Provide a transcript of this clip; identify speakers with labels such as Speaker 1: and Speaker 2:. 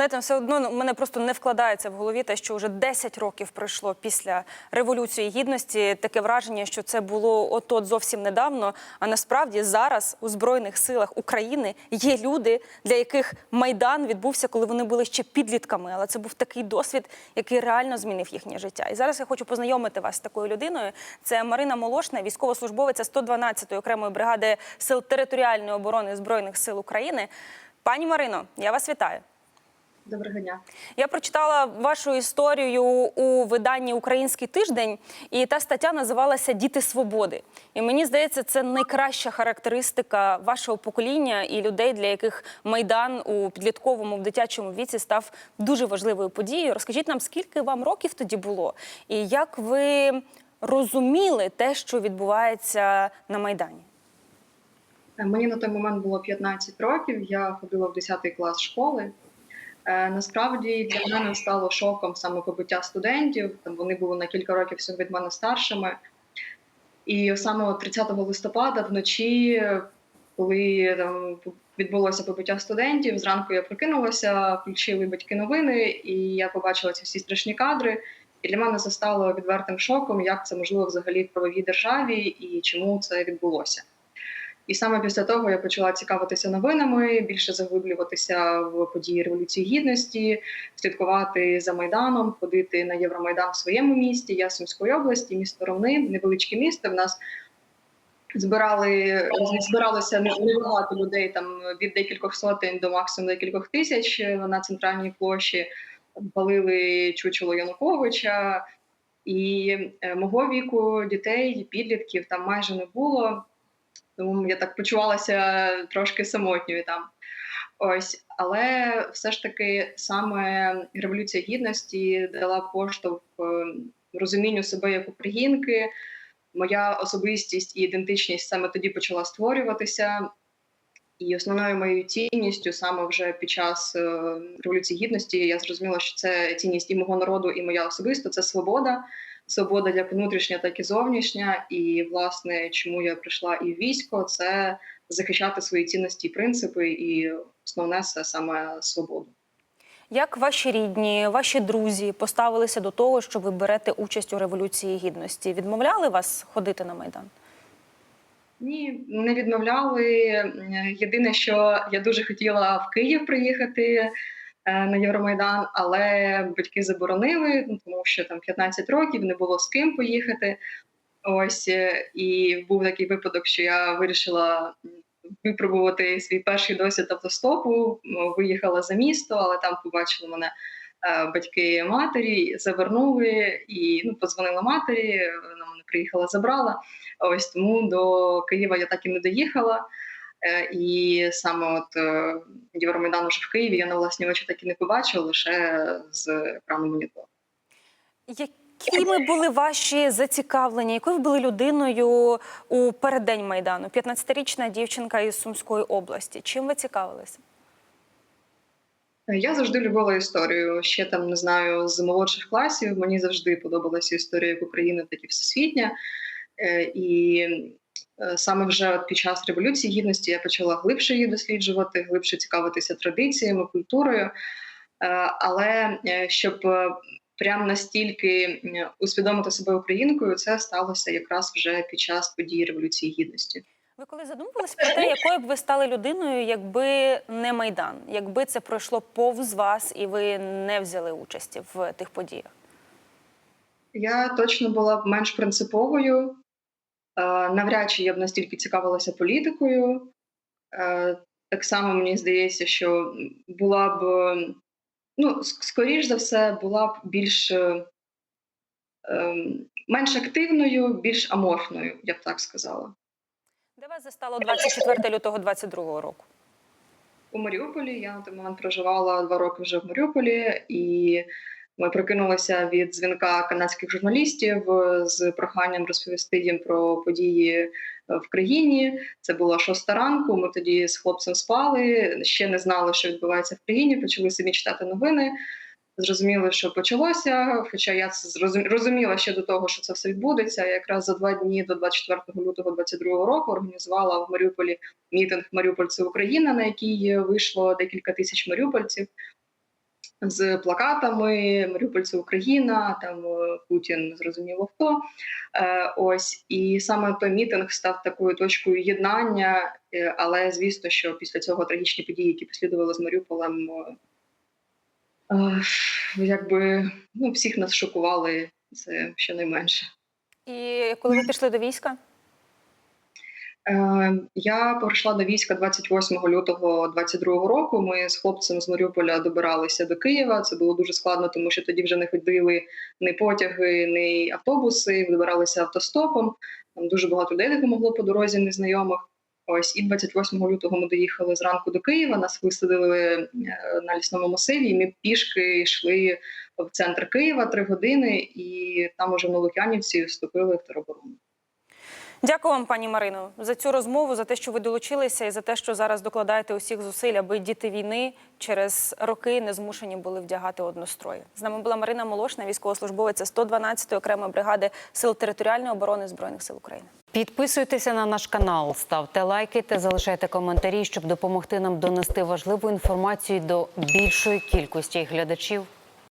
Speaker 1: Знаєте, все одно у мене просто не вкладається в голові те, що вже 10 років пройшло після революції гідності. Таке враження, що це було от-от зовсім недавно. А насправді зараз у збройних силах України є люди, для яких майдан відбувся, коли вони були ще підлітками. Але це був такий досвід, який реально змінив їхнє життя. І зараз я хочу познайомити вас з такою людиною. Це Марина Молошна, військовослужбовиця 112-ї окремої бригади сил територіальної оборони збройних сил України. Пані Марино, я вас вітаю.
Speaker 2: Доброго дня.
Speaker 1: Я прочитала вашу історію у виданні Український тиждень, і та стаття називалася Діти свободи. І мені здається, це найкраща характеристика вашого покоління і людей, для яких майдан у підлітковому в дитячому віці став дуже важливою подією. Розкажіть нам, скільки вам років тоді було, і як ви розуміли те, що відбувається на майдані?
Speaker 2: Мені на той момент було 15 років. Я ходила в 10 клас школи. Е, Насправді для мене стало шоком саме побиття студентів. Там вони були на кілька років всього від мене старшими. І саме 30 листопада вночі, коли там відбулося побиття студентів, зранку я прокинулася, включили батьки новини, і я побачила ці всі страшні кадри. І для мене це стало відвертим шоком, як це можливо взагалі в правовій державі і чому це відбулося. І саме після того я почала цікавитися новинами, більше заглиблюватися в події Революції Гідності, слідкувати за Майданом, ходити на Євромайдан в своєму місті. Я Сумської області, місто Ровни, невеличке місто. В нас збирали збиралося не- небагато людей, там від декількох сотень до максимум декількох тисяч на центральній площі. Палили чучело Януковича, і е, мого віку дітей, підлітків там майже не було. Тому я так почувалася трошки самотньою там. Ось, але все ж таки саме революція гідності дала поштовх е, розумінню себе як українки. Моя особистість і ідентичність саме тоді почала створюватися. І основною моєю цінністю саме вже під час е, революції гідності я зрозуміла, що це цінність і мого народу, і моя особисто це свобода. Свобода як внутрішня, так і зовнішня. І власне, чому я прийшла і в військо, це захищати свої цінності і принципи, і основне це саме свободу.
Speaker 1: Як ваші рідні, ваші друзі поставилися до того, що ви берете участь у революції гідності? Відмовляли вас ходити на майдан?
Speaker 2: Ні, не відмовляли. Єдине, що я дуже хотіла в Київ приїхати на Євромайдан, але батьки заборонили, ну, тому що там 15 років не було з ким поїхати. Ось е, і був такий випадок, що я вирішила випробувати свій перший досвід автостопу. Виїхала за місто, але там побачили мене е, батьки матері, завернули і ну, подзвонила матері. Вона мене приїхала, забрала. Ось тому до Києва я так і не доїхала. Е, І саме от е, Євромайдан уже в Києві я на власні очі так і не побачила, лише з екрану монітору.
Speaker 1: Якими були ваші зацікавлення? Якою ви були людиною у переддень майдану? 15-річна дівчинка із Сумської області. Чим ви цікавилися?
Speaker 2: Я завжди любила історію. Ще там не знаю з молодших класів. Мені завжди подобалася історія як України, так і всесвітня. Е, І саме вже от під час революції гідності я почала глибше її досліджувати, глибше цікавитися традиціями, культурою. Е, Але е, щоб е, прям настільки усвідомити себе українкою, це сталося якраз вже під час події революції гідності.
Speaker 1: Ви коли задумувалися про те, якою б ви стали людиною, якби не майдан, якби це пройшло повз вас і ви не взяли участі в тих подіях?
Speaker 2: Я точно була б менш принциповою. Е, Навряд чи я б настільки цікавилася політикою. Е, Так само мені здається, що була б, ну, скоріш за все, була б більш е, ем, менш активною, більш аморфною, я б так сказала.
Speaker 1: Де вас застало 24 лютого 22 року?
Speaker 2: У Маріуполі я на той момент проживала два роки вже в Маріуполі, і ми прокинулися від дзвінка канадських журналістів е, з проханням розповісти їм про події е, в країні. Це була шоста ранку. Ми тоді з хлопцем спали, ще не знали, що відбувається в країні. Почали самі читати новини. Зрозуміли, що почалося. Хоча я розуміла ще до того, що це все відбудеться. Якраз за два дні до 24 лютого 22 року організувала в Маріуполі мітинг Маріуполь це Україна, на який вийшло декілька тисяч маріупольців. З плакатами Маріуполь це Україна, там е, Путін зрозуміло хто. Е, Ось і саме той мітинг став такою точкою єднання. е, Але звісно, що після цього трагічні події, які послідували з Маріуполем, якби ну, всіх нас шокували це щонайменше.
Speaker 1: І коли ви пішли до війська?
Speaker 2: Е, Я прийшла до війська 28 лютого 22 року. Ми з хлопцем з Маріуполя добиралися до Києва. Це було дуже складно, тому що тоді вже не ходили ні потяги, ні автобуси. Добиралися автостопом. Там дуже багато людей допомогло по дорозі незнайомих. Ось і 28 лютого ми доїхали зранку до Києва. Нас висадили е, на лісному масиві. і Ми пішки йшли в центр Києва три години, і там уже в Новокянівці вступили в тероборону.
Speaker 1: Дякую вам, пані Марино, за цю розмову, за те, що ви долучилися, і за те, що зараз докладаєте усіх зусиль, аби діти війни через роки не змушені були вдягати однострої. З нами була Марина Молошна, військовослужбовиця 112-ї окремої бригади сил територіальної оборони збройних сил України.
Speaker 3: Підписуйтеся на наш канал, ставте лайки та залишайте коментарі, щоб допомогти нам донести важливу інформацію до більшої кількості глядачів.